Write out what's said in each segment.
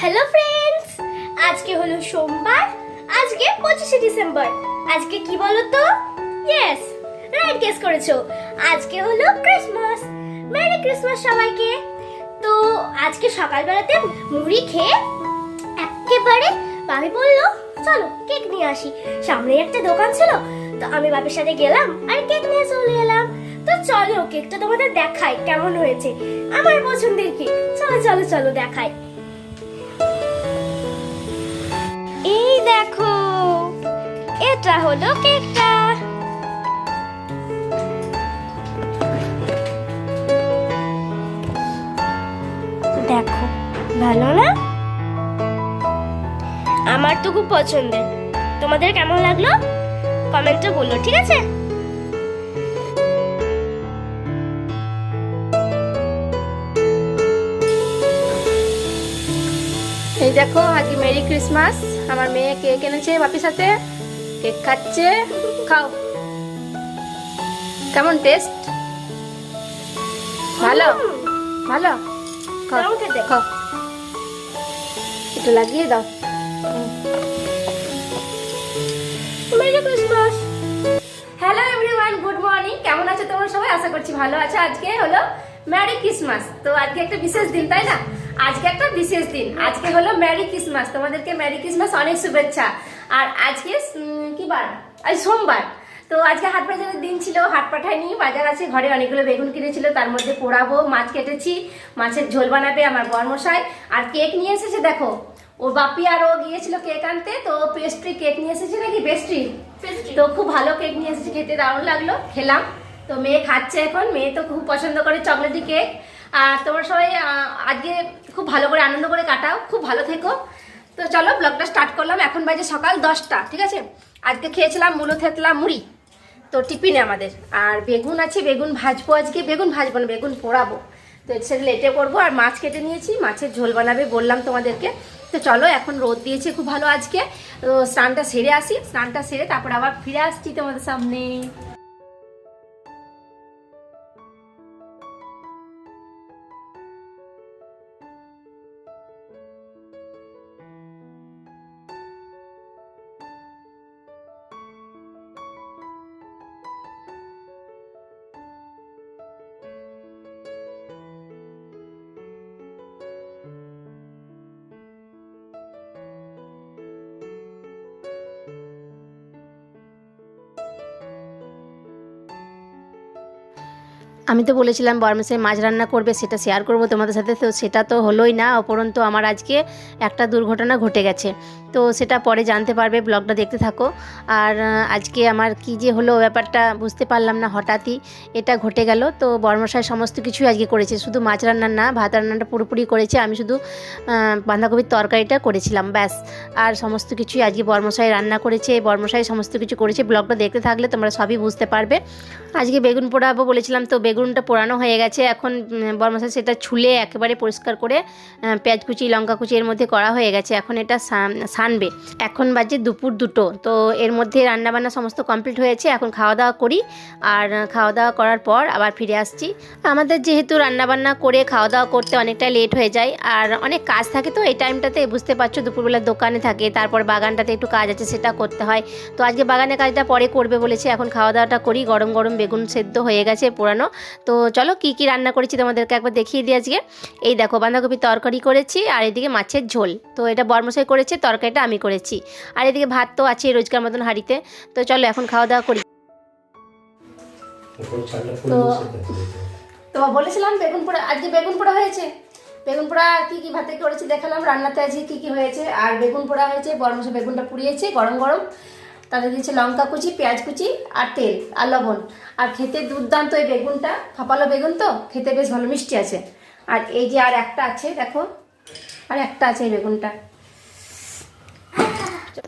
Hello friends আজকে হলো সোমবার। আজকে পঁচিশে ডিসেম্বর। আজকে কি বলো তো ইয়েস রাইট গেস করেছ। আজকে হলো ক্রিসমাস মেরি ক্রিসমাস সবাইকে। তো আজকে সকালবেলাতে মুড়ি খেয়ে একেবারে বাবি বলল, চলো কেক নিয়ে আসি। সামনে একটা দোকান ছিল, তো আমি বাবির সাথে গেলাম আর কেক নিয়ে চলে এলাম। তো চলো, কেকটা তোমাদের দেখাই কেমন হয়েছে। আমার পছন্দের কেক। চলো চলো চলো, দেখাই। এই দেখো, এটা হলো কেকটা। দেখো, ভালো না? আমার তো খুব পছন্দের। তোমাদের কেমন লাগল? কমেন্টে বলল ঠিক আছে? এই দেখো আজকে মেরি ক্রিসমাস। আমার মেয়ে কেক এনেছে বাপির সাথে। কেক খাচ্ছে। খাও। কেমন টেস্ট ভালো? ভালো? খাও? খাও। একটু লাগিয়ে দাও। Merry Christmas. Hello everyone good morning কেমন আছো তোমরা সবাই? আশা করছি ভালো আছো। আজকে হলো ম্যারি ক্রিসমাস তো আজকে একটা বিশেষ দিন তাই না? আজকে একটা বিশেষ দিন। আজকে হলো ম্যারি ক্রিসমাস তোমাদেরকে ম্যারি ক্রিসমাস অনেক শুভেচ্ছা। আর আজকে কি বার? আজ সোমবার। তো আজকে হাট বাজারের দিন ছিল হাট পাঠায়নি বাজার আছে ঘরে অনেকগুলো বেগুন কিনেছিল তার মধ্যে পোড়াবো মাছ কেটেছি মাছের ঝোল বানাবে আমার বর্মশাই। আর কেক নিয়ে এসেছে দেখো ও বাপি আর ও গিয়েছিল কেক আনতে তো পেস্ট্রি কেক নিয়ে এসেছে নাকি? পেস্ট্রি তো খুব ভালো কেক নিয়ে এসেছে খেতে দারুণ লাগল খেলাম। তো মেয়ে খাচ্ছে এখন মেয়ে তো খুব পছন্দ করে চকলেটি কেক আর তোমরা সবাই আজকে খুব ভালো করে, আনন্দ করে কাটাও। খুব ভালো থেকো। তো চলো, ব্লগটা স্টার্ট করলাম। এখন বাজে সকাল দশটা, ঠিক আছে? আজকে খেয়েছিলাম মূলো থেতলা মুড়ি, তো টিফিনে আমাদের। আর বেগুন আছে, বেগুন ভাজবো আজকে। বেগুন ভাজবো না, বেগুন পোড়াবো। তো সেটা লেটে করব। আর মাছ কেটে নিয়েছি। মাছের ঝোল বানাবে বললাম তোমাদেরকে। তো চলো, এখন রোদ দিয়েছে খুব ভালো আজকে। তো স্নানটা সেরে আসি। স্নানটা সেরে তারপর আবার ফিরে আসছি তোমাদের সামনে। আমি তো বলেছিলাম বর্মসের মাছ রান্না করবে, সেটা শেয়ার করব তোমাদের সাথে। তো সেটা তো হলোই না উপরন্তু আমার আজকে একটা দুর্ঘটনা ঘটে গেছে। তো সেটা পরে জানতে পারবে, ব্লগটা দেখতে থাকো। আর আজকে আমার কি যে হলো ব্যাপারটা বুঝতে পারলাম না হঠাৎই, এটা ঘটে গেল। তো বর্মশাই সমস্ত কিছুই আজকে করেছে, শুধু মাছ রান্না না, ভাত রান্নাটা পুরোপুরি করেছে। আমি শুধু বাঁধাকপির তরকারিটা করেছিলাম, ব্যাস। আর সমস্ত কিছুই আজকে বর্মশাই রান্না করেছে বর্মশাই সমস্ত কিছু করেছে। ব্লগটা দেখতে থাকলে তোমরা সবই বুঝতে পারবে। আজকে বেগুন পোড়াবো বলেছিলাম তো বেগুনটা পোড়ানো হয়ে গেছে। এখন বর্মশাই সেটা ছুলে একেবারে পরিষ্কার করে পেঁয়াজ কুচি, লঙ্কা কুচি এর মধ্যে করা হয়ে গেছে। এখন এটা সান- সানবে। এখন বাজে দুপুর দুটো। তো এর মধ্যে রান্নাবান্না সমস্ত কমপ্লিট হয়েছে। এখন খাওয়া দাওয়া করি। আর খাওয়া দাওয়া করার পর আবার ফিরে আসছি। আমাদের যেহেতু রান্নাবান্না করে খাওয়া দাওয়া করতে অনেকটা লেট হয়ে যায়, আর অনেক কাজ থাকে তো, এই টাইমটাতে বুঝতে পারছ, দুপুরবেলা দোকানে থাকে, তারপর বাগানটাতে একটু কাজ আছে, সেটা করতে হয়। তো আজকে বাগানের কাজটা পরে করবে বলেছে। এখন খাওয়া দাওয়াটা করি। গরম গরম বেগুন সেদ্ধ হয়ে গেছে, পোড়ানো। তো চলো কি কি রান্না করেছি তোমাদেরকে একবার দেখিয়ে দিই আজকে। এই দেখো বাঁধাকপি তরকারি করেছি আর এদিকে মাছের ঝোল। তো এটা বর্মশাই করেছে তরকারিটা আমি করেছি। আর এদিকে ভাত তো আছে রোজকার মতন হাঁড়িতে। তো চলো এখন খাওয়া দাওয়া করি। তো- তো বলেছিলাম বেগুন পোড়া আজকে বেগুন পোড়া হয়েছে। বেগুন পোড়া কি কি ভাতে করেছি দেখালাম রান্নাতে আজকে কি কি হয়েছে। আর বেগুন পোড়া হয়েছে বরমশা বেগুনটা পুড়িয়েছে গরম গরম। তাতে দিয়েছে লঙ্কা কুচি, পেঁয়াজ কুচি আর তেল আর লবণ। আর খেতে দুর্দান্ত এই বেগুনটা। ফাপালো বেগুন তো? খেতে বেশ ভালো, মিষ্টি আছে। আর এই যে আর একটা আছে, দেখো। আর একটা আছে এই বেগুনটা।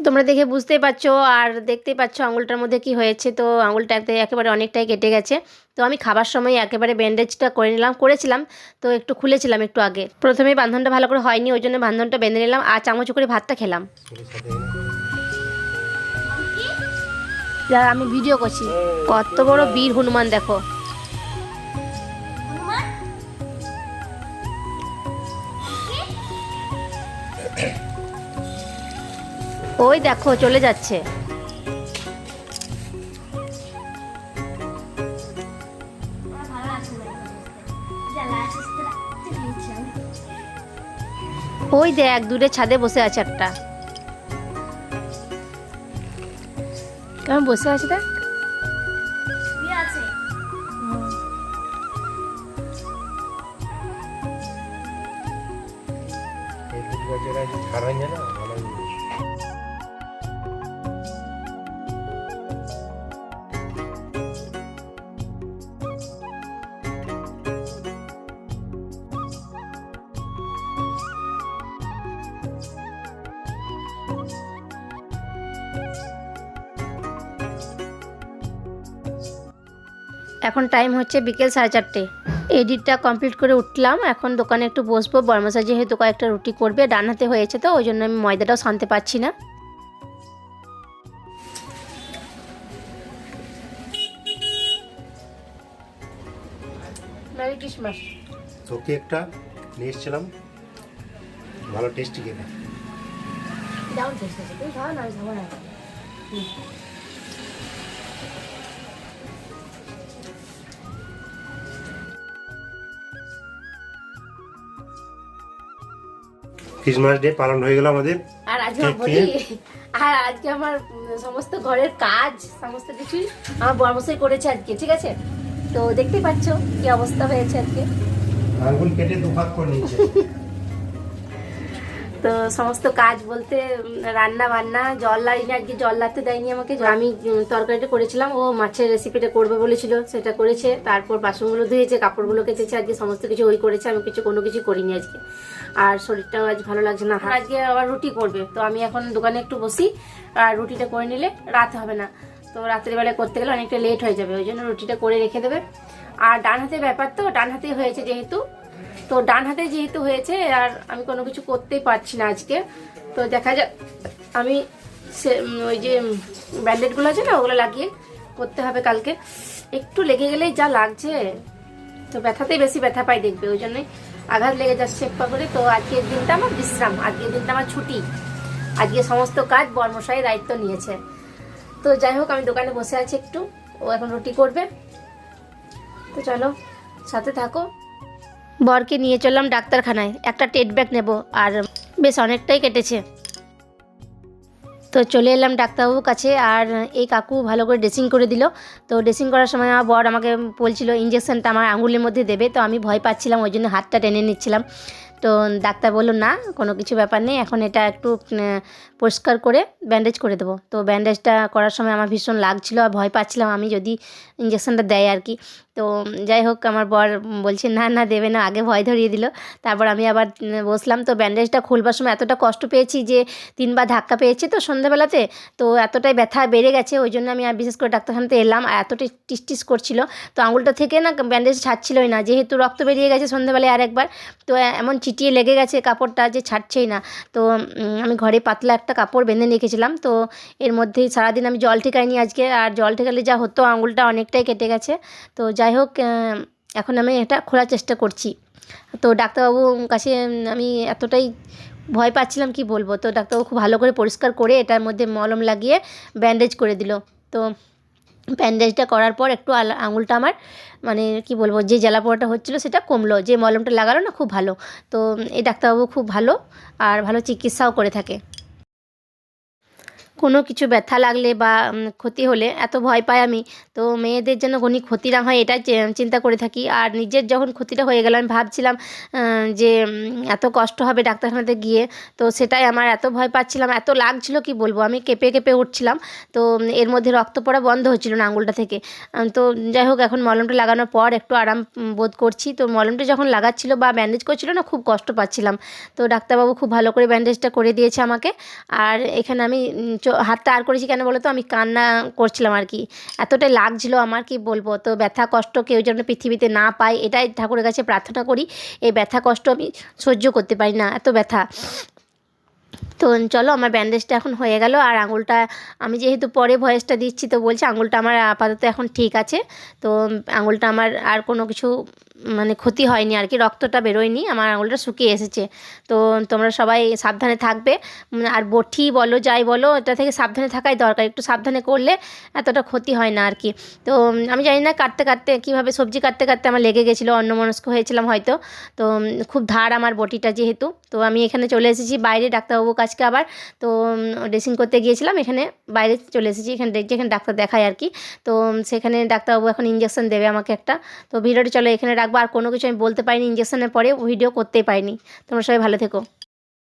তোমরা দেখে বুঝতেই পারছ আর দেখতেই পাচ্ছ আঙুলটার মধ্যে কি হয়েছে। তো আঙুলটা একে- একেবারে অনেকটাই কেটে গেছে। তো আমি খাবার সময় একেবারে ব্যান্ডেজটা করে নিলাম, করেছিলাম। তো একটু খুলেছিলাম একটু আগে। প্রথমে বান্ধনটা ভালো করে হয়নি, ওই জন্য বান্ধনটা বেঁধে নিলাম। আর চামচ করে ভাতটা খেলাম। যা আমি ভিডিও করছি কত বড় বীর হনুমান দেখো। ওই দেখো চলে যাচ্ছে। ওই দেখ দূরে ছাদে বসে আছে একটা। কেমন বসে আছে দেখ। হয় না এখন টাইম হচ্ছে বিকেল সাড়ে চারটে। এডিটটা কমপ্লিট করে উঠলাম এখন দোকানে একটু বসবো। বর্মসা যেহেতু কয়েকটা রুটি করবে ডান হাতে হয়েছে তো ওই জন্য আমি ময়দাটাও শানতে পারছি না। মেরি ক্রিসমাস তোকে একটা নিয়ে এসেছিলাম। ভালো টেস্টি খেতে। দারুণ টেস্ট আছে তুমি খাও না আমি খাব না। ক্রিসমাস ডে পালন হয়ে গেল আমাদের। আর আজকে আর আজকে আমার সমস্ত ঘরের কাজ সমস্ত কিছুই আমার বর্মশাই করেছে আজকে ঠিক আছে? তো দেখতে পাচ্ছ কি অবস্থা হয়েছে আজকে। আঙ্গুল কেটে দুভাগ করে নিয়েছে। তো সমস্ত কাজ বলতে রান্না বান্না, জল লাইনি আজকে জল লাগতে দেয়নি আমাকে। আমি তরকারিটা করেছিলাম, ও মাছের রেসিপিটা করবে বলেছিল, সেটা করেছে, তারপর বাসনগুলো ধুয়েছে, কাপড়গুলো কেটেছে আজকে সমস্ত কিছু ওই করেছে, আমি কিছু, কোনো কিছু করিনি আজকে। আর শরীরটাও আজ ভালো লাগছে না। আজকে আবার রুটি করবে, তো আমি এখন দোকানে একটু বসি, আর রুটিটা করে নিলে রাত হবে না। তো রাত্রিবেলা করতে গেলে অনেকটা লেট হয়ে যাবে, ওই জন্য রুটিটা করে রেখে দেবে। আর ডান হাতে ব্যাপার তো ডান হাতে হয়েছে যেহেতু তো ডান হাতে যেহেতু হয়েছে, আর আমি কোনো কিছু করতেই পারছি না আজকে। তো দেখা যাক, আমি সে ওই যে ব্যান্ডেডগুলো আছে না, ওগুলো লাগিয়ে করতে হবে কালকে। একটু লেগে গেলেই যা লাগছে। তো ব্যথাতেই বেশি ব্যথা পাই দেখবে, ওই জন্যই আঘাত লেগে যাচ্ছে একটু করে। তো আজকের দিনটা আমার বিশ্রাম, আজকের দিনটা আমার ছুটি। আজকে সমস্ত কাজ বর্মশাই দায়িত্ব নিয়েছে। তো যাই হোক, আমি দোকানে বসে আছি একটু, ও এখন রুটি করবে। তো চলো, সাথে থাকো। বরকে নিয়ে চললাম ডাক্তারখানায়। একটা টেট ব্যাগ নেব আর বেশ অনেকটাই কেটেছে। তো চলে এলাম ডাক্তারবাবুর কাছে আর এই কাকু ভালো করে ড্রেসিং করে দিল। তো ড্রেসিং করার সময় আমার বর আমাকে বলছিল ইঞ্জেকশনটা আমার আঙুলের মধ্যে দেবে। তো আমি ভয় পাচ্ছিলাম, ওই জন্য হাতটা টেনে নিচ্ছিলাম। তো ডাক্তার বলল, না, কোনো কিছু ব্যাপার নেই। এখন এটা একটু পরিষ্কার করে ব্যান্ডেজ করে দেবো। তো ব্যান্ডেজটা করার সময় আমার ভীষণ লাগছিল আর ভয় পাচ্ছিলাম। আমি যদি ইঞ্জেকশনটা দেয় আর কি। তো যাই হোক, আমার বর বলছে, না না, দেবে না। আগে ভয় ধরিয়ে দিল। তারপর আমি আবার বসলাম। তো ব্যান্ডেজটা খুলবার সময় এতটা কষ্ট পেয়েছি যে তিনবার ধাক্কা পেয়েছি তো সন্ধ্যাবেলাতে। তো এতটাই ব্যথা বেড়ে গেছে, ওই জন্য আমি আর বিশেষ করে ডাক্তারখানাতে এলাম। আর এতটাই টিস করছিল। তো আঙুলটা থেকে না ব্যান্ডেজ ছাড়ছিলই না। যেহেতু রক্ত বেরিয়ে গেছে সন্ধ্যাবেলায় আর একবার, তো এমন চিটিয়ে লেগে গেছে কাপড়টা যে ছাড়ছেই না। তো আমি ঘরে পাতলা একটা কাপড় বেঁধে রেখেছিলাম। তো এর মধ্যেই সারাদিন আমি জল ঠেকাইনি আজকে। আর জল ঠেকালে যা হতো, আঙুলটা অনেকটাই কেটে গেছে। তো যাই হোক এখন আমি এটা খোলার চেষ্টা করছি। তো ডাক্তারবাবুর কাছে আমি এতটাই ভয় পাচ্ছিলাম, কি বলব? তো ডাক্তারবাবু খুব ভালো করে পরিষ্কার করে এটার মধ্যে মলম লাগিয়ে ব্যান্ডেজ করে দিল। তো ব্যান্ডেজটা করার পর একটু আঙুলটা আমার মানে কি বলব, যে জ্বালা পোড়াটা হচ্ছিল সেটা কমলো, যে মলমটা লাগালো না, খুব ভালো। তো এই ডাক্তারবাবু খুব ভালো, আর ভালো চিকিৎসাও করে থাকে। কোনো কিছু ব্যথা লাগলে বা ক্ষতি হলে এত ভয় পাই আমি। তো মেয়েদের যেন কোনো ক্ষতি না হয় এটা চে- চিন্তা করে থাকি। আর নিজের যখন ক্ষতিটা হয়ে গেল, আমি ভাবছিলাম যে এত কষ্ট হবে ডাক্তারখানাতে গিয়ে। তো সেটাই আমার এত ভয় পাচ্ছিলাম, এত লাগছিল কি বলব? আমি কেঁপে কেঁপে উঠছিলাম। তো এর মধ্যে রক্ত পড়া বন্ধ হচ্ছিল না আঙুলটা থেকে। তো যাই হোক, এখন মলমটা লাগানোর পর একটু আরাম বোধ করছি। তো মলমটা যখন লাগাচ্ছিল বা ব্যান্ডেজ করছিল না, খুব কষ্ট পাচ্ছিলাম। তো ডাক্তারবাবু খুব ভালো করে ব্যান্ডেজটা করে দিয়েছে আমাকে। আর এখানে আমি হাতটা আর করেছি কেন বলো তো? আমি কান্না করছিলাম আর কি। এতটাই লাগছিল আমার কি বলব? তো ব্যথা কষ্ট কেউ যেন পৃথিবীতে না পায়, এটাই ঠাকুরের কাছে প্রার্থনা করি। এই ব্যথা কষ্ট আমি সহ্য করতে পারি না, এত ব্যথা। তো চলো আমার ব্যান্ডেজটা এখন হয়ে গেল আর আঙুলটা আমি যেহেতু পরে ভয়েসটা দিচ্ছি তো বলছি আঙুলটা আমার আপাতত এখন ঠিক আছে। তো আঙুলটা আমার আর কোনো কিছু মানে ক্ষতি হয়নি আর কি, রক্তটা বেরোয়নি, আমার আঙুলটা শুকিয়ে এসেছে। তো তোমরা সবাই সাবধানে থাকবে। আর বটি বলো, যাই বলো, এটা থেকে সাবধানে থাকাই দরকার। একটু সাবধানে করলে এতটা ক্ষতি হয় না আর কি। তো আমি জানি না কাটতে কাটতে কীভাবে সবজি কাটতে কাটতে আমার লেগে গেছিল, অন্যমনস্ক হয়েছিলাম হয়তো। তো খুব ধার আমার বটিটা যেহেতু। তো আমি এখানে চলে এসেছি, বাইরে ডাক্তারবাবু কাছকে আবার। তো ড্রেসিং করতে গিয়েছিলাম, এখানে বাইরে চলে এসেছি, এখানে যেখানে ডাক্তার দেখায় আর কি। তো সেখানে ডাক্তারবাবু এখন ইঞ্জেকশন দেবে আমাকে একটা। তো ভিডিওটা চলো, এখানে রাখব। আর কোনো কিছু আমি বলতে পারিনি ইঞ্জেকশনের পরে ভিডিও করতেই পারিনি। তোমরা সবাই ভালো থেকো।